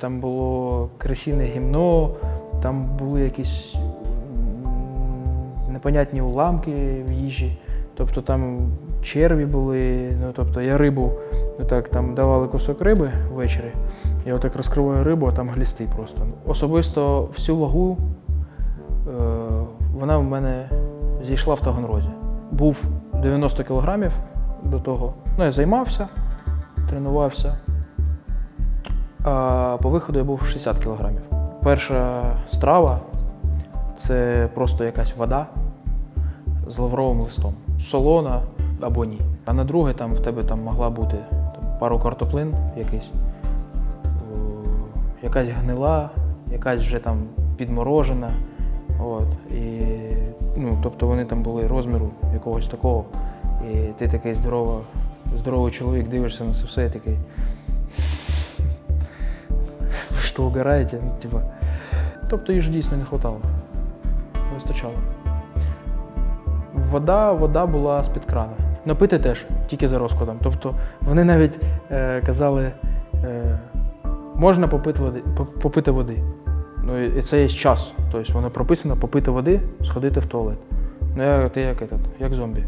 Там було красивне гімно, там були якісь непонятні уламки в їжі. Тобто там черві були, ну тобто я рибу, ну так, там давали кусок риби ввечері. Я отак розкриваю рибу, а там глісти просто. Особисто всю вагу е, вона в мене зійшла в Таганрозі. Був 90 кілограмів до того. Ну, я займався, тренувався. По виходу я був 60 кілограмів. Перша страва це просто якась вода з лавровим листом. Солона або ні. А на друге там в тебе там могла бути там, пару картоплин якийсь, якась гнила, якась вже там підморожена. От. І, ну, тобто вони там були розміру якогось такого. І ти такий здорово, здоровий чоловік, дивишся на це все і такий. Що, угораєте? Ну, типа. Тобто її дійсно не вистачало. Не вистачало. Вода, вода була з-під крана. Напити теж, тільки за розкладом. Тобто вони навіть е, казали, е, можна попити води, попити води. Ну і це є час. Тобто воно прописано попити води, сходити в туалет. Ну я ти як, як зомбі.